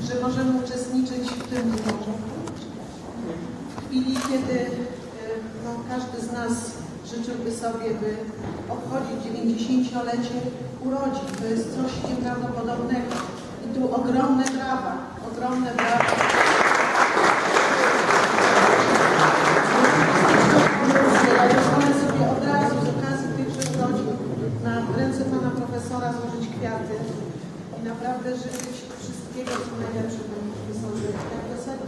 że możemy uczestniczyć w tym dniu. W chwili, kiedy e, no, każdy z nas życzyłby sobie, by obchodzić 90-lecie urodzin. To jest coś nieprawdopodobnego. I tu ogromne brawa, ogromne brawa. Ja pozwolę sobie od razu z okazji tychże urodzin na ręce pana profesora złożyć kwiaty i naprawdę życzyć wszystkiego, co najlepsze panu profesorowi. Jak to sobie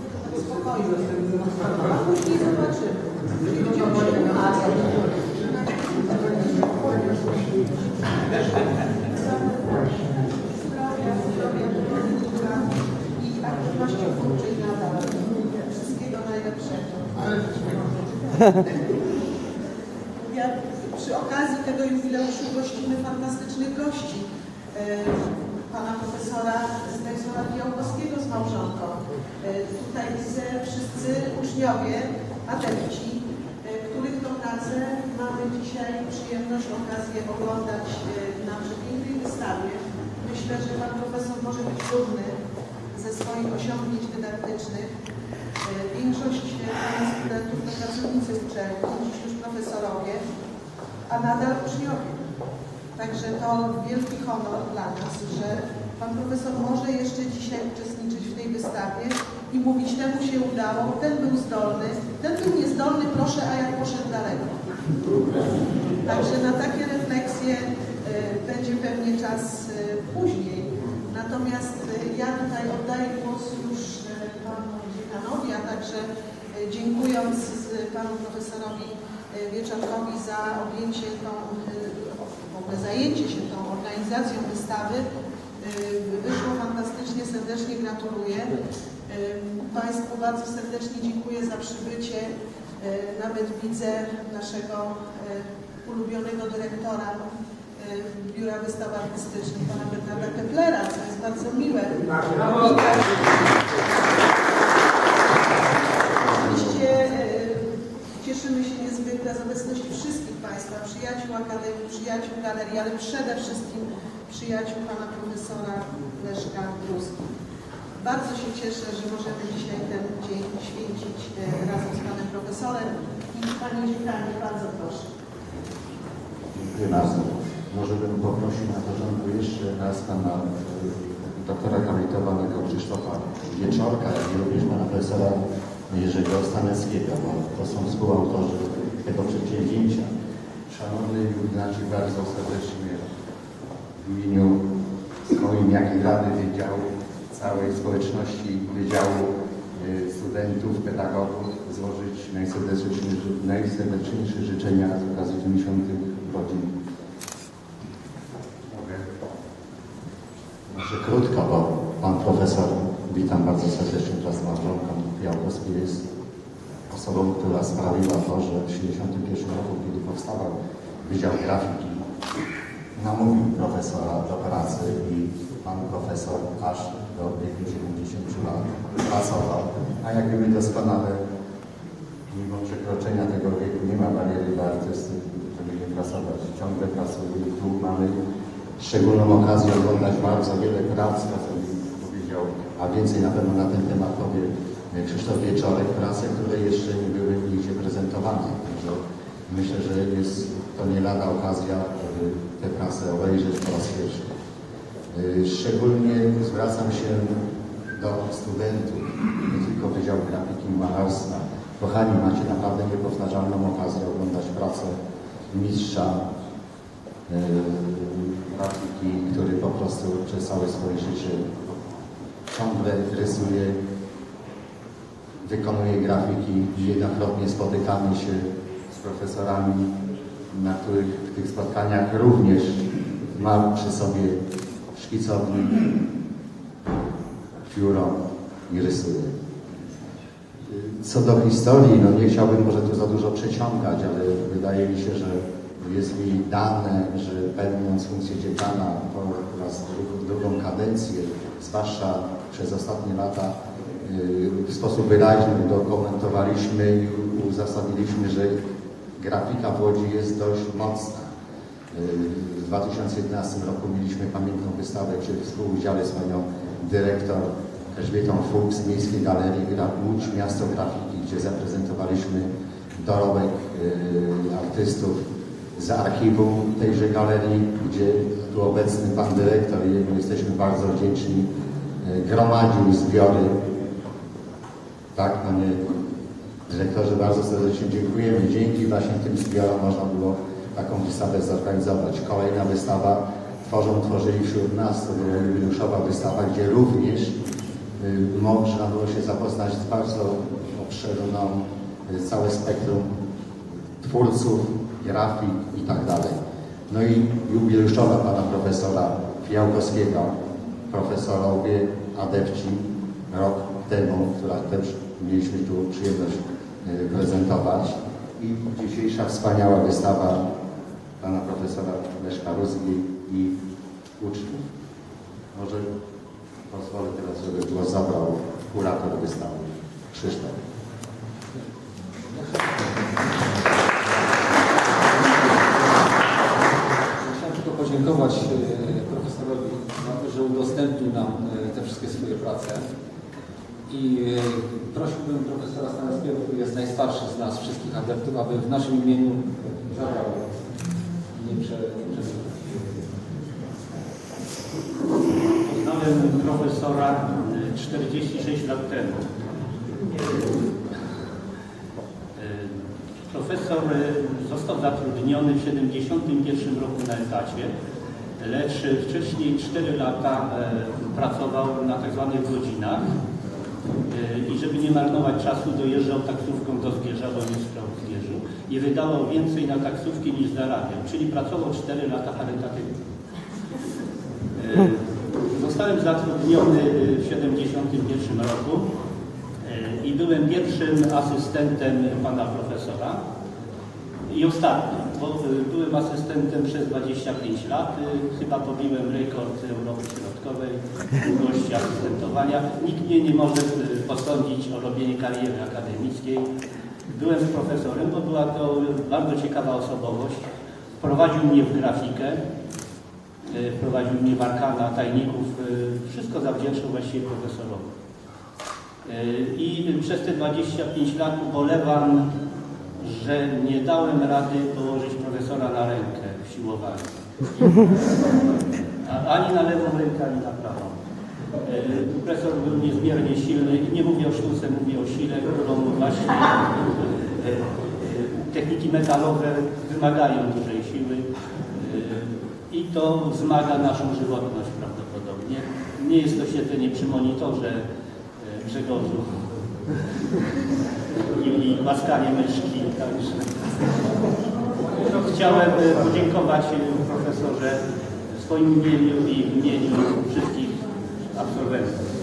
A później zobaczymy. Zdrowia, zdrowia, zdrowia i aktywności twórczej nadal. Wszystkiego najlepszego. Ja przy okazji tego jubileuszu gościmy fantastycznych gości. E, Pana profesora Stanisława Białkowskiego z małżonką. E, Tutaj widzę wszyscy uczniowie, adepci, e, których to pracę mamy dzisiaj przyjemność, okazję oglądać e, na przepięknej wystawie. Myślę, że Pan profesor może być dumny ze swoich osiągnięć dydaktycznych. E, Większość studentów to pracownicy uczelni, dziś już profesorowie, a nadal uczniowie. Także to wielki honor dla nas, że Pan profesor może jeszcze dzisiaj uczestniczyć w tej wystawie i mówić, temu się udało, ten był zdolny, ten był niezdolny, proszę, a ja poszedł daleko. Także na takie refleksje e, będzie pewnie czas e, później. Natomiast e, ja tutaj oddaję głos już panu dziekanowi, a także dziękując panu profesorowi Wieczorkowi za objęcie tą, w ogóle zajęcie się tą organizacją wystawy. Wyszło fantastycznie, serdecznie gratuluję. Państwu bardzo serdecznie dziękuję za przybycie. Nawet widzę naszego ulubionego dyrektora Biura Wystaw Artystycznych, pana Bernarda Keplera, co jest bardzo miłe. Widać. Oczywiście cieszymy się niezwykle z obecności wszystkich Państwa, przyjaciół Akademii, przyjaciół Galerii, ale przede wszystkim przyjaciół Pana Profesora Leszka Druski. Bardzo się cieszę, że możemy dzisiaj ten dzień święcić e, razem z Panem Profesorem. I Panie Dziekanie, bardzo proszę. Dziękuję bardzo. Może bym poprosił na porządku jeszcze raz pana e, doktora habilitowanego Krzysztofa Wieczorka, i również pana profesora Jerzego Staneckiego, bo to są współautorzy tego przedsięwzięcia. Szanowny jubilaci, bardzo serdecznie w imieniu swoim, jak i Rady Wydziału, całej społeczności Wydziału e, Studentów, Pedagogów złożyć najserdeczniejsze, najserdeczniejsze życzenia z okazji 90. urodzin Mogę? Może krótko, bo pan profesor, witam bardzo serdecznie wraz z małżonką Białkowski, jest osobą, która sprawiła to, że w 1971 roku, kiedy powstawał Wydział Grafiki, namówił profesora do pracy i pan profesor aż do wieku 70 lat pracował. A jak wiemy doskonale, mimo przekroczenia tego wieku nie ma bariery dla artysty, żeby nie pracować. Ciągle pracuje. Tu mamy szczególną okazję oglądać bardzo wiele prac, powiedział, a więcej na pewno na ten temat powie Krzysztof Wieczorek, prace, które jeszcze nie były nigdzie prezentowane. Także myślę, że jest to nie lada okazja, żeby te prace obejrzeć po raz pierwszy. Y, Szczególnie zwracam się do studentów, nie tylko Wydziału Grafiki i Malarstwa. Kochani, macie naprawdę niepowtarzalną okazję oglądać pracę mistrza y, grafiki, który po prostu przez całe swoje życie ciągle rysuje, wykonuje grafiki. Niejednokrotnie spotykamy się z profesorami, na których w tych spotkaniach również ma przy sobie szkicownik, pióro i rysuje. Co do historii, no nie chciałbym może tu za dużo przeciągać, ale wydaje mi się, że jest mi dane, że pełniąc funkcję dziekana po raz dru- drugą kadencję, zwłaszcza przez ostatnie lata, yy, w sposób wyraźny udokumentowaliśmy i uzasadniliśmy, że grafika w Łodzi jest dość mocna. Yy, W 2011 roku mieliśmy pamiętną wystawę przy współudziale z panią dyrektor Elżbietą Fuchs z Miejskiej Galerii Łódź, Miasto Grafiki, gdzie zaprezentowaliśmy dorobek y, artystów z archiwum tejże galerii, gdzie tu obecny pan dyrektor jemu jesteśmy bardzo wdzięczni, y, gromadził zbiory. Tak, panie dyrektorze, bardzo serdecznie dziękujemy. Dzięki właśnie tym zbiorom można było taką wystawę zorganizować. Kolejna wystawa Tworzą, tworzyli wśród nas, to była jubileuszowa wystawa, gdzie również y, można było się zapoznać z bardzo obszerną y, całe spektrum twórców, grafik i tak dalej. No i jubileuszowa pana profesora Fiałkowskiego, profesorowie adepci rok temu, która też mieliśmy tu przyjemność y, prezentować. I dzisiejsza wspaniała wystawa pana profesora Leszka Rózgi i uczniów. Może pozwolę teraz, żeby głos zabrał kurator wystawy Krzysztof. Chciałem tylko podziękować e, profesorowi za to, że udostępnił nam e, te wszystkie swoje prace. I e, prosiłbym profesora Stanowskiego, który jest najstarszy z nas wszystkich adeptów, aby w naszym imieniu zabrał nie prze, nie prze... profesora y, 46 lat temu. Y, Profesor y, został zatrudniony w 71 roku na etacie, lecz wcześniej 4 lata y, pracował na tak zwanych godzinach Y, i żeby nie marnować czasu dojeżdżał taksówką do Zgierza, bo mieszkał w Zgierzu i wydawał więcej na taksówki niż zarabiał, czyli pracował 4 lata charytatywnie. Zostałem zatrudniony w 1971 roku e, i byłem pierwszym asystentem pana profesora i ostatnim, bo e, byłem asystentem przez 25 lat. E, Chyba pobiłem rekord Europy Środkowej długości asystentowania. Nikt mnie nie może posądzić o robienie kariery akademickiej. Byłem profesorem, bo była to bardzo ciekawa osobowość. Wprowadził mnie w grafikę. E, wprowadził mnie w tajników, e, wszystko zawdzięczał właściwie profesorowi. E, I przez te 25 lat ubolewam, że nie dałem rady położyć profesora na rękę w siłowaniu. Ani na lewą rękę, ani na prawą. Profesor był niezmiernie silny i nie mówię o sztuce, mówię o sile, którą właśnie techniki metalowe wymagają dużej siły. E, to wzmaga naszą żywotność prawdopodobnie. Nie jest to siedzenie przy monitorze e, Grzegorzu i, i głaskanie myszki. Także no, chciałem e, podziękować e, profesorze w swoim imieniu i w imieniu wszystkich absolwentów.